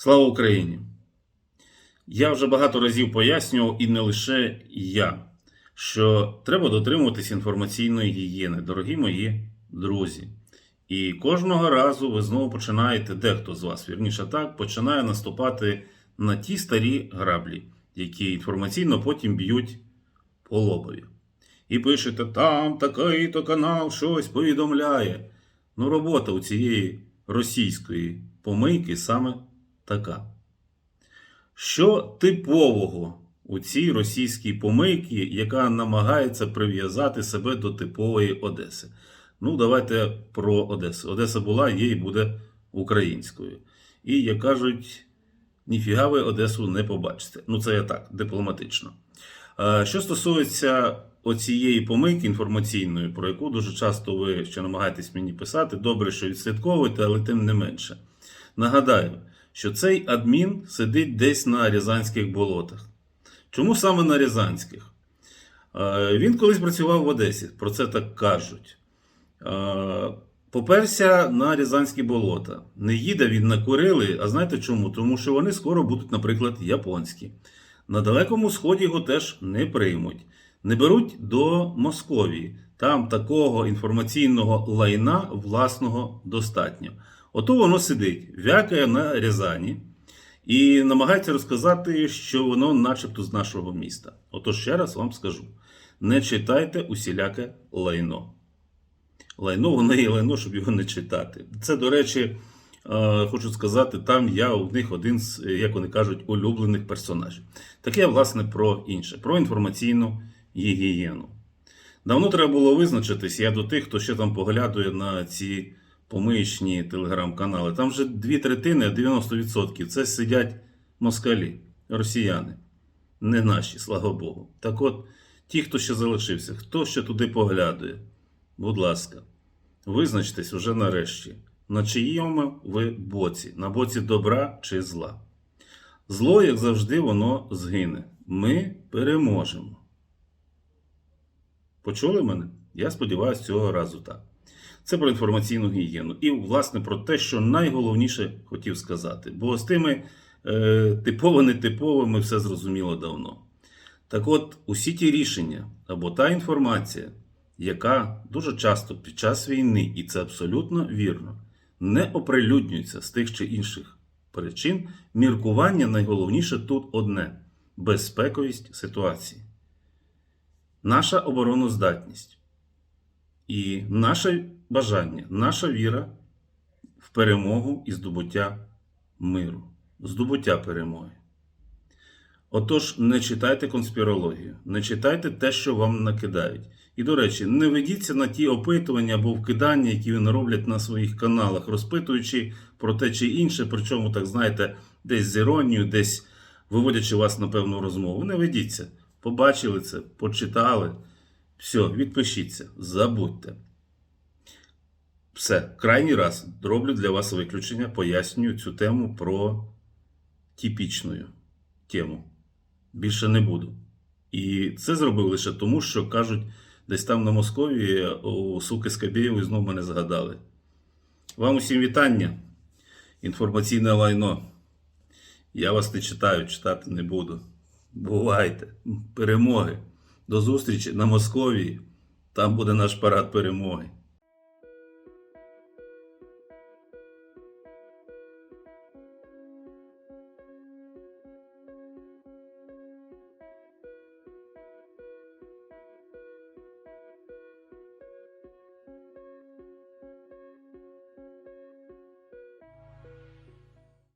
Слава Україні! Я вже багато разів пояснював, і не лише я, що треба дотримуватись інформаційної гігієни, дорогі мої друзі. І кожного разу ви знову починаєте, дехто з вас, вірніше так, починає наступати на ті старі граблі, які інформаційно потім б'ють по лобові. І пишете, там такий-то канал щось повідомляє. Ну, робота у цієї російської помийки саме така. Що типового у цій російській помийці, яка намагається прив'язати себе до типової Одеси? Ну, давайте про Одесу. Одеса була, є і буде українською. І, як кажуть, ніфіга ви Одесу не побачите. Ну, це я так, дипломатично. Е, Що стосується оцієї помийки інформаційної, про яку дуже часто ви ще намагаєтесь мені писати, добре, що відслідковуєте, але тим не менше. Нагадаю, що цей адмін сидить десь на Рязанських болотах. Чому саме на Рязанських? Е, Він колись працював в Одесі, про це так кажуть. Е, Поперся на Рязанські болота. Не їде він на Курили, а знаєте чому? Тому що вони скоро будуть, наприклад, японські. На Далекому Сході його теж не приймуть. Не беруть до Московії. Там такого інформаційного лайна власного достатньо. Ото воно сидить, вякає на Рязані і намагається розказати, що воно начебто з нашого міста. Отож ще раз вам скажу: не читайте усіляке лайно. Лайно, воно є лайно, щоб його не читати. Це, до речі, е, хочу сказати, там я у них один з, як вони кажуть, улюблених персонажів. Таке, власне, про інше, про інформаційну гігієну. Давно треба було визначитись, я до тих, хто ще там поглядує на ці помиючні телеграм-канали. Там вже дві третини, 90% це сидять москалі, росіяни, не наші, слава Богу. Так от, ті, хто ще залишився, хто ще туди поглядує, будь ласка, визначтесь уже нарешті, на чиєму ви боці, на боці добра чи зла. Зло, як завжди, воно згине. Ми переможемо. Почули мене? Я сподіваюся, цього разу так. Це про інформаційну гігієну. І, власне, про те, що найголовніше хотів сказати. Бо з тими е, типово-нетиповими все зрозуміло давно. Так от, усі ті рішення або та інформація, яка дуже часто під час війни, і це абсолютно вірно, не оприлюднюється з тих чи інших причин, міркування найголовніше тут одне безпековість ситуації. Наша обороноздатність і наше бажання, наша віра в перемогу і здобуття миру, здобуття перемоги. Отож, не читайте конспірологію, не читайте те, що вам накидають. І, до речі, не ведіться на ті опитування або вкидання, які вони роблять на своїх каналах, розпитуючи про те чи інше, причому, так знаєте, десь з іронією, десь виводячи вас на певну розмову. Не ведіться. Побачили це, почитали. Все, відпишіться, забудьте. Все, крайній раз роблю для вас виключення, пояснюю цю тему про типічну тему. Більше не буду. І це зробив лише тому, що кажуть, десь там на Московії у суки Скабєєвої знов мене згадали. Вам усім вітання. Інформаційне лайно. Я вас не читаю, читати не буду. Бувайте, перемоги. До зустрічі на Московії. Там буде наш парад перемоги.